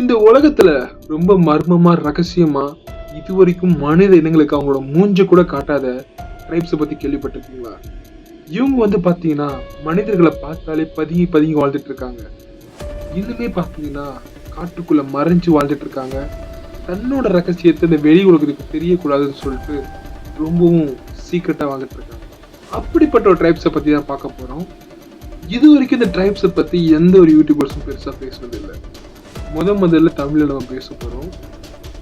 இந்த உலகத்துல ரொம்ப மர்மமா ரகசியமா இது வரைக்கும் மனித இனங்களுக்கு அவங்களோட மூஞ்ச கூட காட்டாத ட்ரைப்ஸை பத்தி கேள்விப்பட்டிருக்கீங்களா? இவங்க வந்து பார்த்தீங்கன்னா மனிதர்களை பார்த்தாலே பதுங்கி பதுங்கி வாழ்ந்துட்டு இருக்காங்க. இன்னுமே பார்த்தீங்கன்னா காட்டுக்குள்ள மறைஞ்சு வாழ்ந்துட்டு இருக்காங்க. தன்னோட ரகசியத்தை இந்த வெளி உலகத்துக்கு தெரியக்கூடாதுன்னு சொல்லிட்டு ரொம்பவும் சீக்கிரட்டாக வாழ்ந்துட்டு இருக்காங்க. அப்படிப்பட்ட ஒரு ட்ரைப்ஸை பற்றி தான் பார்க்க போகிறோம் இது வரைக்கும் இந்த ட்ரைப்ஸை பற்றி எந்த ஒரு யூடியூபர்ஸும் பெருசாக பேசுனது இல்லை முத முதல்ல தமிழில் நம்ம பேச போகிறோம்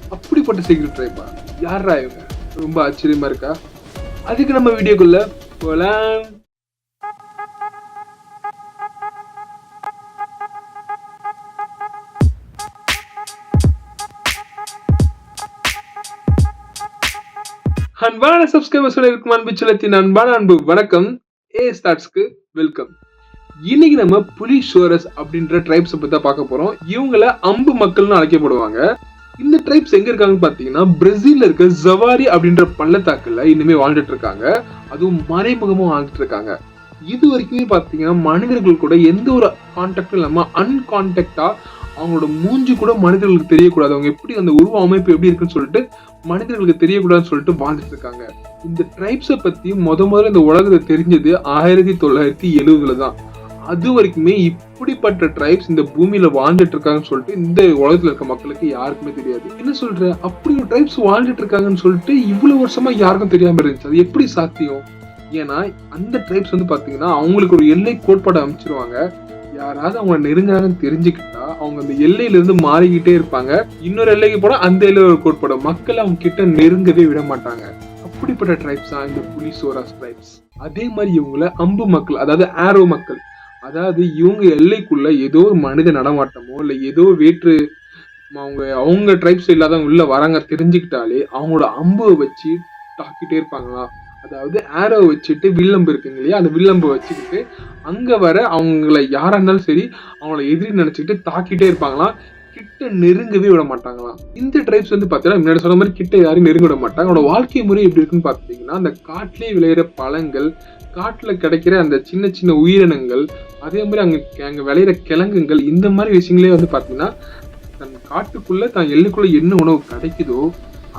அப்படிப்பட்ட சீக்ரெட் ட்ரைப்பா யாரா இவங்க? ரொம்ப ஆச்சரியமா இருக்கா? அதுக்கு நம்ம வீடியோக்குள்ள போலாம். அன்பான சப்ஸ்கிரைபர்ஸ் இருக்கும் அன்பு செலுத்தின் அன்பான அன்பு. வணக்கம். ஏ ஸ்டார்ட்ஸ்க்கு வெல்கம். இன்னைக்கு நம்ம புலி ஷோரஸ் அப்படின்ற ட்ரைப்ஸை பற்றி தான் பார்க்க போகிறோம் இவங்கள அம்பு மக்கள்னு அழைக்கப்படுவாங்க. இந்த ட்ரைப்ஸ் எங்க இருக்காங்கன்னு பார்த்தீங்கன்னா பிரேசில்ல இருக்க ஜவாரி அப்படின்ற பள்ளத்தாக்குல இன்னுமே வாழ்ந்துட்டு இருக்காங்க. அதுவும் மறைமுகமாக வாழ்ந்துட்டு இருக்காங்க. இது வரைக்குமே பார்த்தீங்கன்னா மனிதர்கள் கூட எந்த ஒரு கான்டாக்டும் இல்லாமல் அன்கான்டாக்டாக அவங்களோட மூஞ்சி கூட மனிதர்களுக்கு தெரியக்கூடாது. அவங்க எப்படி அந்த உருவ அமைப்பு எப்படி இருக்குன்னு சொல்லிட்டு மனிதர்களுக்கு தெரியக்கூடாதுன்னு சொல்லிட்டு வாழ்ந்துட்டு இருக்காங்க. இந்த ட்ரைப்ஸை பற்றி முத முதல்ல இந்த உலகத்தை தெரிஞ்சது ஆயிரத்தி தொள்ளாயிரத்தி எழுவதுல தான் அது வரைக்குமே இப்படிப்பட்ட ட்ரைப்ஸ் இந்த பூமியில வாழ்ந்துட்டு இருக்காங்கன்னு சொல்லிட்டு இந்த உலகத்துல இருக்க மக்களுக்கு யாருக்குமே தெரியாது. என்ன சொல்ற? அப்படி ஒரு ட்ரைப்ஸ் வாழ்ந்துட்டு இருக்காங்கன்னு சொல்லிட்டு இவ்வளவு வருஷமா யாருக்கும் தெரியாம இருந்துச்சு. அது எப்படி சாத்தியம்? ஏன்னா அந்த ட்ரைப்ஸ் வந்து பாத்தீங்கன்னா அவங்களுக்கு ஒரு எல்லை கோட்பாடு அமைச்சிருவாங்க. யாராவது அவங்க நெருங்கினாங்கன்னு தெரிஞ்சுக்கிட்டா அவங்க அந்த எல்லையில இருந்து மாறிக்கிட்டே இருப்பாங்க. இன்னொரு எல்லைக்கு போனா அந்த எல்லையில ஒரு கோட்பாடு. மக்கள் அவங்க கிட்ட நெருங்கவே விட மாட்டாங்க. அப்படிப்பட்ட ட்ரைப்ஸ் தான் இந்த புலிசோராஸ் ட்ரைப்ஸ் அதே மாதிரி இவங்கள அம்பு மக்கள் அதாவது ஆரோ மக்கள் அதாவது இவங்க எல்லைக்குள்ள ஏதோ ஒரு மனித நடமாட்டமோ இல்லை ஏதோ வேற்று அவங்க அவங்க ட்ரைப்ஸ் இல்லாதவங்க உள்ள வராங்க தெரிஞ்சுக்கிட்டாலே அவங்களோட அம்பை வச்சு தாக்கிட்டே இருப்பாங்களா? அதாவது ஆரோ வச்சுட்டு வில்லம்பு இருக்குங்க இல்லையா? அந்த வில்லம்பு வச்சுக்கிட்டு அங்கே வர அவங்கள யாராக இருந்தாலும் சரி அவங்கள எதிரி நினச்சிக்கிட்டு தாக்கிட்டே இருப்பாங்களாம் கிட்ட நெருங்கவே விட மாட்டாங்களாம் இந்த ட்ரைப்ஸ் வந்து பார்த்தீங்கன்னா முன்னாடி சொன்ன மாதிரி கிட்ட யாரையும் நெருங்க விட மாட்டாங்க. அவங்களோட வாழ்க்கை முறை எப்படி இருக்குன்னு பார்த்தீங்கன்னா அந்த காட்டிலே விளையிற பழங்கள் காட்டில் கிடைக்கிற அந்த சின்ன சின்ன உயிரினங்கள் அதே மாதிரி அங்கே அங்கே விளையிற கிழங்குங்கள் இந்த மாதிரி விஷயங்களே வந்து பார்த்தீங்கன்னா தன் காட்டுக்குள்ளே தான் எள்ளுக்குள்ளே என்ன உணவு கிடைக்குதோ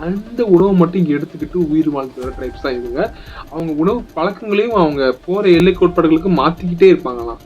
அந்த உணவை மட்டும் எடுத்துக்கிட்டு உயிர் வாழ்ந்து வர ட்ரைப்ஸ் தான் இதுங்க. அவங்க உணவு பழக்கங்களையும் அவங்க போகிற எல்லை கோட்பாடுகளுக்கு மாற்றிக்கிட்டே இருப்பாங்களாம்.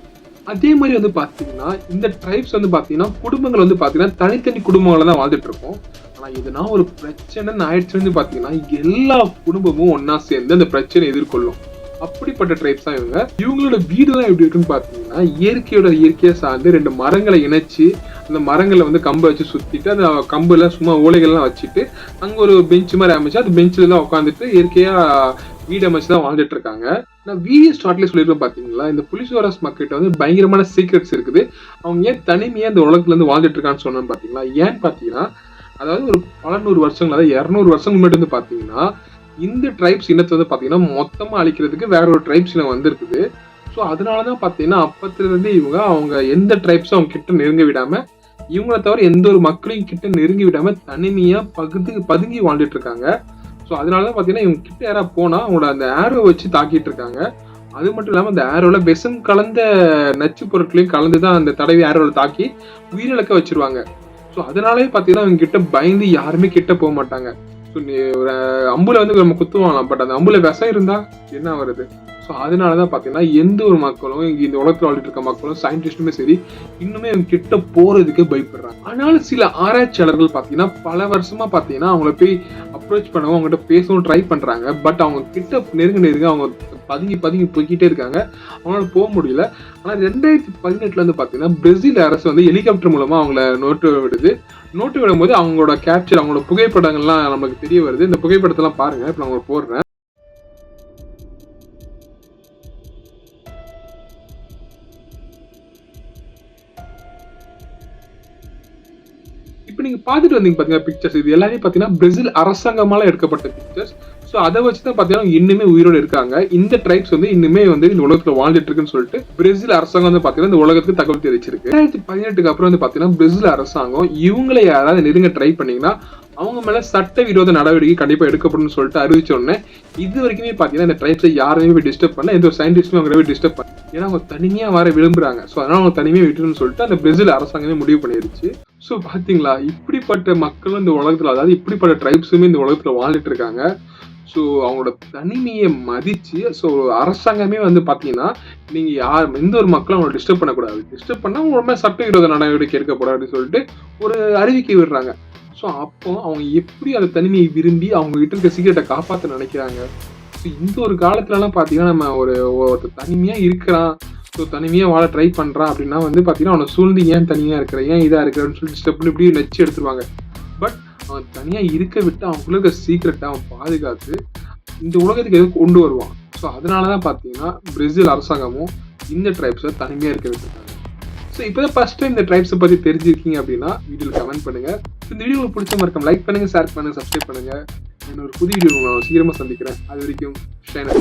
அதே மாதிரி வந்து பார்த்தீங்கன்னா இந்த ட்ரைப்ஸ் வந்து பார்த்தீங்கன்னா குடும்பங்கள் வந்து பார்த்தீங்கன்னா தனித்தனி குடும்பங்களை தான் வாழ்ந்துட்டு இருக்கோம் ஆனால் இதுனா ஒரு பிரச்சனைன்னு ஆயிடுச்சுன்னு பார்த்தீங்கன்னா எல்லா குடும்பமும் ஒன்றா சேர்ந்து அந்த பிரச்சனை எதிர்கொள்ளும். அப்படிப்பட்ட ட்ரைப்ஸ் தான் இவங்க. இவங்களோட வீடுலாம் எப்படி இருக்குன்னு பார்த்தீங்கன்னா இயற்கையோட இயற்கையை சார்ந்து ரெண்டு மரங்களை இணைச்சி அந்த மரங்களை வந்து கம்பை வச்சு சுற்றிட்டு அந்த கம்புல சும்மா ஓலைகள்லாம் வச்சுட்டு அங்கே ஒரு பெஞ்ச் மாதிரி அமைச்சு அந்த பெஞ்சில் தான் உட்காந்துட்டு இயற்கையாக வீடு அமைச்சு தான் வாழ்ந்துட்டு இருக்காங்க நான் வீடியோ ஸ்டார்ட்லேயே சொல்லியிருக்கேன் பார்த்தீங்களா இந்த புலிசோரஸ் மக்கள்கிட்ட வந்து பயங்கரமான சீக்ரெட்ஸ் இருக்குது. அவங்க ஏன் தனிமையாக இந்த உலகத்துலேருந்து வாழ்ந்துட்டு இருக்கான்னு சொன்னேன்னு பார்த்தீங்களா ஏன்னு பார்த்தீங்கன்னா அதாவது ஒரு பல நூறு வருஷங்கள் அதாவது இரநூறு வருஷங்கள் முன்னாடி வந்து பார்த்தீங்கன்னா இந்த ட்ரைப்ஸ் இனத்தை வந்து பார்த்தீங்கன்னா மொத்தமாக அழிக்கிறதுக்கு வேற ஒரு ட்ரைப்ஸ் இனம் வந்திருக்குது. ஸோ அதனால தான் பார்த்தீங்கன்னா இருந்து இவங்க அவங்க எந்த ட்ரைப்ஸும் அவங்க கிட்ட நெருங்க விடாமல் இவங்களை தவிர எந்த ஒரு மக்களையும் கிட்ட நெருங்கி விடாமல் தனிமையாக பகுதி பதுங்கி வாழ்ந்துட்டு இருக்காங்க ஸோ அதனாலதான் பார்த்தீங்கன்னா இவங்க கிட்ட யாராவது போனால் அவங்களோட அந்த ஆரோ வச்சு தாக்கிட்டு இருக்காங்க அது மட்டும் இல்லாமல் அந்த ஆரோவில் விஷம் கலந்த நச்சு பொருட்களையும் கலந்து தான் அந்த தடவி ஆரோவில் தாக்கி உயிரிழக்க வச்சிருவாங்க. ஸோ அதனாலே பார்த்தீங்கன்னா அவங்க கிட்ட பயந்து யாருமே கிட்ட போக மாட்டாங்க. ஒரு அம்புல வந்து நம்ம குத்துவாங்களாம். பட் அந்த அம்புல விஷம் இருந்தா என்ன வருது ஸோ அதனால தான் பார்த்தீங்கன்னா எந்த ஒரு மக்களும் இந்த உலகத்தில் வாழ்ந்துட்டு இருக்க மக்களும் சயின்டிஸ்ட்டுமே சரி இன்னுமே அவங்க கிட்ட போறதுக்கு பயப்படுறாங்க. ஆனாலும் சில ஆராய்ச்சியாளர்கள் பார்த்தீங்கன்னா பல வருஷமா பார்த்தீங்கன்னா அவங்கள போய் அப்ரோச் பண்ணவும் அவங்ககிட்ட பேசவும் ட்ரை பண்ணுறாங்க பட் அவங்க கிட்ட நெருங்க நெருங்க அவங்க பதுங்கி பதுங்கி போய்கிட்டே இருக்காங்க. அவங்களால போக முடியல. ஆனால் ரெண்டாயிரத்தி பதினெட்டுல வந்து பார்த்தீங்கன்னா பிரேசில் அரசு வந்து ஹெலிகாப்டர் மூலமாக அவங்கள நோட்டு விடுது. நோட்டு விடும்போது அவங்களோட கேப்சர் அவங்களோட புகைப்படங்கள்லாம் நமக்கு தெரிய வருது. இந்த புகைப்படத்தெல்லாம் பாருங்க. இப்போ நான் போடுறேன். இப்போ நீங்க பார்த்துட்டு வந்தீங்க பாத்தீங்கன்னா பிக்சர்ஸ் இது எல்லாமே பாத்தீங்கன்னா பிரேசில் அரசாங்கமால எடுக்கப்பட்ட பிக்சர்ஸ் ஸோ அதை வச்சு தான் பார்த்தீங்கன்னா இன்னுமே உயிரோடு இருக்காங்க. இந்த ட்ரைப்ஸ் வந்து இன்னுமே வந்து இந்த உலகத்தில் வாழ்ந்துட்டு இருக்குன்னு சொல்லிட்டு பிரேசில் அரசாங்கம் வந்து பார்த்தீங்கன்னா இந்த உலகத்துக்கு தகவல் தெரிவிச்சிருக்கு. ரெண்டாயிரத்தி பதினெட்டுக்கு அப்புறம் வந்து பார்த்தீங்கன்னா பிரேசில் அரசாங்கம் இவங்களை யாராவது நெருங்க ட்ரை பண்ணீங்கன்னா அவங்க மேல சட்டவிரோத நடவடிக்கை கண்டிப்பா எடுக்கப்படும் சொல்லிட்டு அறிவிச்சோடனே இது வரைக்குமே பாத்தீங்கன்னா இந்த ட்ரைப்ஸை யாருமே போய் டிஸ்டர்ப் பண்ணல. எந்த ஒரு சயின்டிஸ்டும் அவங்க போய் டிஸ்டர்ப் பண்ண ஏன்னா அவங்க தனிமையா வர விரும்புறாங்க. ஸோ அதனால அவங்க தனிமையா விட்டுருன்னு சொல்லிட்டு அந்த பிரேசில் அரசாங்கமே முடிவு பண்ணிருச்சு. ஸோ பாத்தீங்களா? இப்படிப்பட்ட மக்களும் இந்த உலகத்துல அதாவது இப்படிப்பட்ட ட்ரைப்ஸுமே இந்த உலகத்துல வாழ்ந்துட்டு இருக்காங்க. ஸோ அவங்களோட தனிமையை மதித்து ஸோ அரசாங்கமே வந்து பார்த்தீங்கன்னா நீங்கள் யார் எந்த ஒரு மக்களும் அவங்களை டிஸ்டர்ப் பண்ணக்கூடாது. டிஸ்டர்ப் பண்ணால் அவங்க ரொம்ப சட்டவிரோத நடவடிக்கை எடுக்கப்படாதுன்னு சொல்லிட்டு ஒரு அறிவிக்கை விடுறாங்க. ஸோ அப்போ அவங்க எப்படி அந்த தனிமையை விரும்பி அவங்க கிட்ட இருக்க சீக்கிரட்டை காப்பாற்ற நினைக்கிறாங்க? ஸோ இந்த ஒரு காலத்துலலாம் பார்த்தீங்கன்னா நம்ம ஒரு ஒருத்தர் தனிமையாக இருக்கிறான். ஸோ தனிமையாக வாழ ட்ரை பண்ணுறான் அப்படின்னா வந்து பார்த்தீங்கன்னா அவனை சூழ்ந்து ஏன் தனியாக இருக்கிற ஏன் இதாக இருக்கிறன்னு சொல்லி ஸ்டெப் இப்படி நச்சு எடுத்துருவாங்க. அவன் தனியாக இருக்க விட்டு அவனுக்குள்ள இருக்க சீக்கிரட்டை அவன் பாதுகாத்து இந்த உலகத்துக்கு எதுவும் கொண்டு வருவான்? ஸோ அதனால தான் பார்த்தீங்கன்னா பிரேசில் அரசாங்கமும் இந்த ட்ரைப்ஸை தனிமையாக இருக்க விட்டுருக்காங்க ஸோ இப்போ தான் ஃபர்ஸ்ட் டைம் இந்த ட்ரைப்ஸை பற்றி தெரிஞ்சிருக்கீங்க அப்படின்னா வீடியோவில் கமெண்ட் பண்ணுங்க. இந்த வீடியோ உங்களுக்கு பிடிச்ச மறக்காம லைக் பண்ணுங்கள் ஷேர் பண்ணுங்கள் சப்ஸ்கிரைப் பண்ணுங்கள் இன்னொரு புது வீடியோ நான் சீக்கிரமாக சந்திக்கிறேன். அது வரைக்கும் ஷைன்